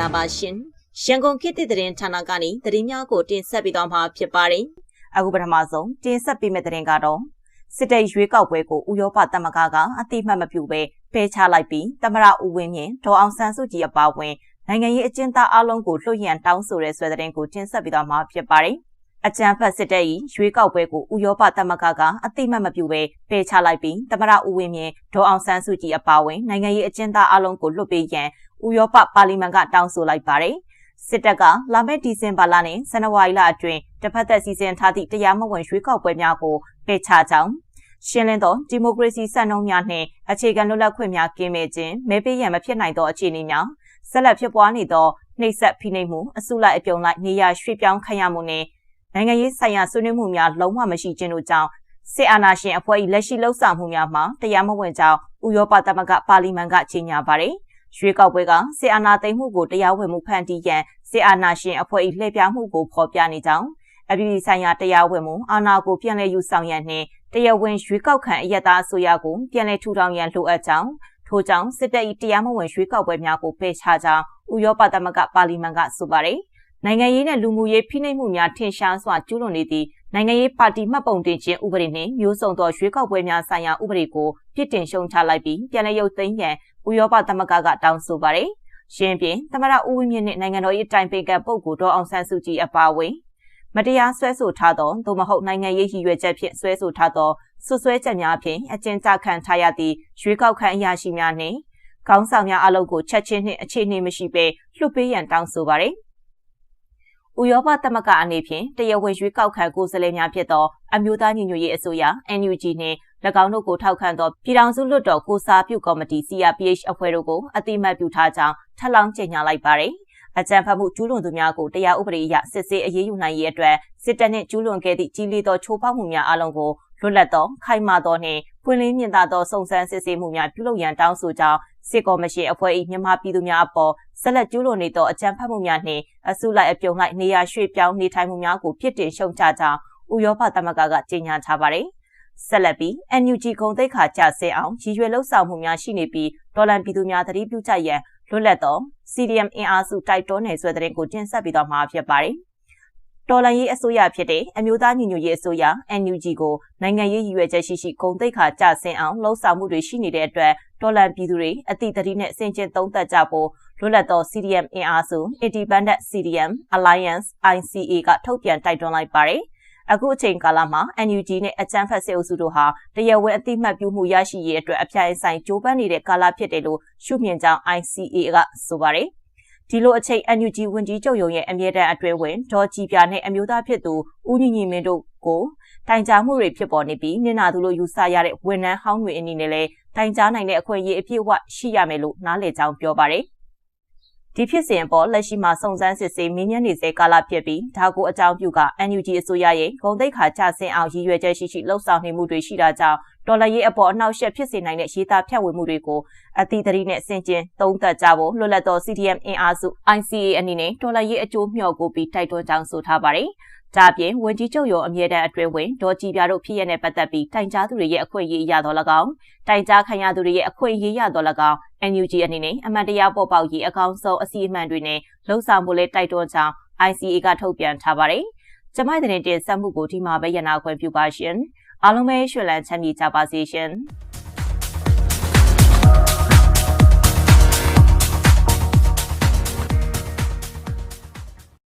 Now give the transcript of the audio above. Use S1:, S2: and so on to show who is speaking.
S1: ္ဂလာပါရှင်။ရန်ကုန်ခေတ်သစ်သတင်းဌာနကနေသတင်းများကိုတင်ဆက်ပေးသွားမှာဖြစ်ပါတယ်။အခုပထမဆုံးတင်ဆက်ပေးမယ့်သတင်းကတော့စစ်တပ်ရွေးကောက်ပွဲကိုဥရောပသမဂ္ဂကအတိအမှတ်မပြုဘဲဖယ်ချလိုက်ပြီးသမရဦးဝင်းမြင့်ဒေါ်အောင်ဆန်းစုကြည်အပါအဝင်နိုင်ငံရေးအကျဉ်းသားအလုံးကိုလွှတ်ရန်တောင်းဆိုတဲ့ဆွဲသတင်းကိုတင်ဆက်ပေးသွားမှာဖြစ်ပါတယ်။အကြံဖတ်စစ်တပ်၏ရွေးကောက်ပွဲကိုဥရောပသမဂ္ဂကအတိမတ်မပြုဘဲပယ်ချလိုက်ပြီးသမရဦးဝင်းမြင့်ဒေါ်အောင်ဆန်းစုကြည်အပါအဝင်နိုင်ငံရေးအကျဉ်းသားအလုံးကိုလွှတ်ပေးရန် ဥရောပပါလီမန်ကတောင်းဆိုလိုက်ပါတယ်။စစ်တပ်ကလာမယ့်ဒီဇင်ဘာလနဲ့ဇန်နဝါရီလအတွင်းတစ်ဖက်သက်စီစဉ်ထားသည့်တရားမဝင်ရွေးကောက်ပွဲများကိုပယ်ချကြောင်းရှင်းလင်းသောဒီမိုကရေစီစံနှုန်းများနှင့်အခြေခံလွတ်လပ်ခွင့်များကင်းမဲ့ခြင်းမဲပေးရန်မဖြစ်နိုင်သောအခြေအနေများဆက်လက်ဖြစ်ပွားနေသောနှိပ်စက်ဖိနှိပ်မှုအစုလိုက်အပြုံလိုက်နေရာရွှေ့ပြောင်းခံရမှုနှင့်နိုင်ငံရေးဆိုင်ရာဆွေးနွေးမှုများလုံးဝမရှိခြင်းတို့ကြောင့်စစ်အာဏာရှင်အဖွဲ့၏လက်ရှိလှုပ်ဆောင်မှုများမှာတရားမဝင်ကြောင်းဥရောပသမဂ္ဂပါလီမန်ကကြေညာပါတယ်။ ရွေးကောက်ပွဲကစစ်အာဏာသိမ်းမှုကိုတရားဝင်မှုဖန်တီးရန်စစ်အာဏာရှင်အဖွဲ့၏လှည့်ပြားမှုကိုဖော်ပြနေကြောင်းအပြည်ပြည်ဆိုင်ရာတရားဝင်မှုအာဏာကိုပြန်လည်ယူဆောင်ရန်နှင့်တရားဝင်ရွေးကောက်ခံအယက်သားအစိုးရကိုပြန်လည်ထူထောင်ရန်လိုအပ်ကြောင်းထို့ကြောင့်စစ်တပ်၏တရားမဝင်ရွေးကောက်ပွဲများကိုပယ်ချကြောင်းဥရောပသမဂ္ဂပါလီမန်ကဆိုပါတယ်။နိုင်ငံရေးနဲ့လူမှုရေးဖိနှိပ်မှုများထင်ရှားစွာကျူးလွန်နေသည့်နိုင်ငံရေးပါတီမှတ်ပုံတင်ခြင်းဥပဒေနှင့်မျိုးစုံသောရွေးကောက်ပွဲများဆိုင်ရာဥပဒေကိုပြစ်တင်ရှုံချလိုက်ပြီးပြန်လည်ရုပ်သိမ်းရန် ဥရောပသမဂ္ဂကတောင်းဆိုပါရယ်။ရှင်းပြသမရဦးဝင်းမြင့်နှင့်နိုင်ငံတော်၏တိုင်ပင်ခံပုဂ္ဂိုလ်ဒေါအောင်ဆန်းစုကြည်အပါအဝင်မတရားဆွဲဆိုထားသောသို့မဟုတ်နိုင်ငံရေးရည်ရွယ်ချက်ဖြင့်ဆွဲဆိုထားသောဆွဆွဲချက်များဖြင့်အကျဉ်းချခံထားရသည့်ရွေးကောက်ခံအရာရှိများနှင့်ခေါင်းဆောင်များအလုပ်ကိုချက်ချင်းနှင့်အခြေအနေမရှိဘဲလွှတ်ပေးရန်တောင်းဆိုပါရယ်။ဥရောပသမဂ္ဂအနေဖြင့်တရားဝင်ရွေးကောက်ခံကိုယ်စားလှယ်များဖြစ်သောအမျိုးသားညီညွတ်ရေးအစိုးရ NUG နှင့်၎ င်းတို့ကိုထောက်ခံသောပြည်ထောင်စုလွှတ်တော်ကိုစားပြုကော်မတီ CRPH အဖွဲ့တို့ကိုအတိမတ်ပြုထားကြောင်းထပ်လောင်းကြေညာလိုက်ပါတယ်။အကြံဖတ်မှုကျူးလွန်သူများကိုတရားဥပဒေအရစစ်ဆေးအရေးယူနိုင်ရေးအတွက်စစ်တပ်နှင့်ကျူးလွန်ခဲ့သည့်ကြီးလေးသောချိုးဖောက်မှုများအလုံးကိုလွတ်လပ်သောခိုင်မာသောနှင့်ပွင့်လင်းမြင်သာသောစုံစမ်းစစ်ဆေးမှုများပြုလုပ်ရန်တောင်းဆိုကြောင်းစစ်ကော်မရှင်အဖွဲ့၏မြန်မာပြည်သူများအပေါ်ဆက်လက်ကျူးလွန်နေသောအကြမ်းဖက်မှုများနှင့်အစုလိုက်အပြုံလိုက်နေရာရွှေ့ပြောင်းနေထိုင်မှုများကိုပြစ်တင်ရှုံချကြောင်းဥရောပသမဂ္ဂကကြေညာထားပါတယ်။ ဆက်လက်ပြီး NUG ဂုံတိတ်ခါကြဆဲအောင်ရည်ရွယ်လှုပ်ဆောင်မှုများရှိနေပြီးဒေါ်လာပြည်သူများသတိပြုကြရန်လွတ်လပ်သော CDM အင်အားစုတိုက်တွန်းနေဆွဲတဲ့ကိုတင်ဆက်ပြီးတော့မှာဖြစ်ပါတယ်။တော်လန်ရေးအစိုးရဖြစ်တဲ့အမျိုးသားညီညွတ်ရေးအစိုးရ NUG ကိုနိုင်ငံရေးရည်ရွယ်ချက်ရှိရှိဂုံတိတ်ခါကြဆင်းအောင်လှုံ့ဆော်မှုတွေရှိနေတဲ့အတွက်တော်လန်ပြည်သူတွေအတိတ်တတိနဲ့စင်ကျင်သုံးသပ်ကြဖို့လွတ်လပ်သော CDM အင်အားစု Independent CDM Alliance ICA ကထုတ်ပြန်တိုက်တွန်းလိုက်ပါတယ်။ အခုအချိန်ကာလမှာ NUG နဲ့အကြမ်းဖက်စစ်အုပ်စုတို့ဟာတရားဝင်အသိမှတ်ပြုမှုရရှိရေးအတွက်အပြိုင်ဆိုင်ကြိုးပမ်းနေတဲ့ကာလဖြစ်တယ်လို့ရှုမြင်ကြောင်း ICA ကဆိုပါတယ်။ဒီလိုအချိန် NUG ဝန်ကြီးချုပ်ရုံရဲ့အမြဲတမ်းအတွဲဝင်ဒေါ်ကြည်ပြနဲ့အမျိုးသားဖြစ်သူဦးညီညီမင်းတို့ကိုတိုင်ကြားမှုတွေဖြစ်ပေါ်နေပြီးနင်နာသူလို့ယူဆရတဲ့ဝန်ထမ်းဟောင်းတွေအနေနဲ့လည်းတိုင်ကြားနိုင်တဲ့အခွင့်အရေးအပြည့်အဝရှိရမယ်လို့နားလည်ကြောင်းပြောပါတယ်။ ဒီဖြစ်စဉ်ပေါ်လက်ရှိမှာစုံစမ်းစစ်ဆေးမင်းမြန်းနေစေကာလဖြစ်ပြီးဒါကိုအကြောင်းပြုက NUG အစိုးရရဲ့ဂုံတိတ်ခါချဆင်းအောင်ရည်ရွယ်ချက်ရှိရှိလှုပ်ဆောင်နေမှုတွေရှိတာကြောင့် ဒေါ်လာရေးအပေါ်အနှောက်အယှက်ဖြစ်စေနိုင်တဲ့ရေးသားဖြန့်ဝေမှုတွေကိုအတိအသတိနဲ့ဆင်ကျင်သုံးသပ်ကြဖို့လွတ်လပ်သော CDM အင်အားစု ICA အနေနဲ့ဒေါ်လာရေးအကျိုးမျှော်ကိုပြီးတိုက်တွန်းကြောင်းဆိုထားပါတယ်။ဒါပြင်ဝန်ကြီးချုပ်ရုံအမြဲတမ်းအတွင်းဝင်ဒေါ်ကြည်ပြတို့ဖြစ်ရတဲ့ပတ်သက်ပြီးတိုင်ကြားသူတွေရဲ့အခွင့်အရေးရတော်၎င်းတိုင်ကြားခံရသူတွေရဲ့အခွင့်အရေးရတော်၎င်း NUG အနေနဲ့အမှန်တရားပေါ်ပေါက်ရေးအကောင်းဆုံးအစီအမံတွေနဲ့လှုံ့ဆော်မှုလေးတိုက်တွန်းကြောင်း ICA ကထုတ်ပြန်ထားပါတယ်။ကျမတဲ့တင်ဆက်မှုကိုဒီမှာပဲရနာခွင့်ပြုပါရှင်။ အားလုံးပဲရွှေလန်းချမ်းမြေကြပါစေရှင်။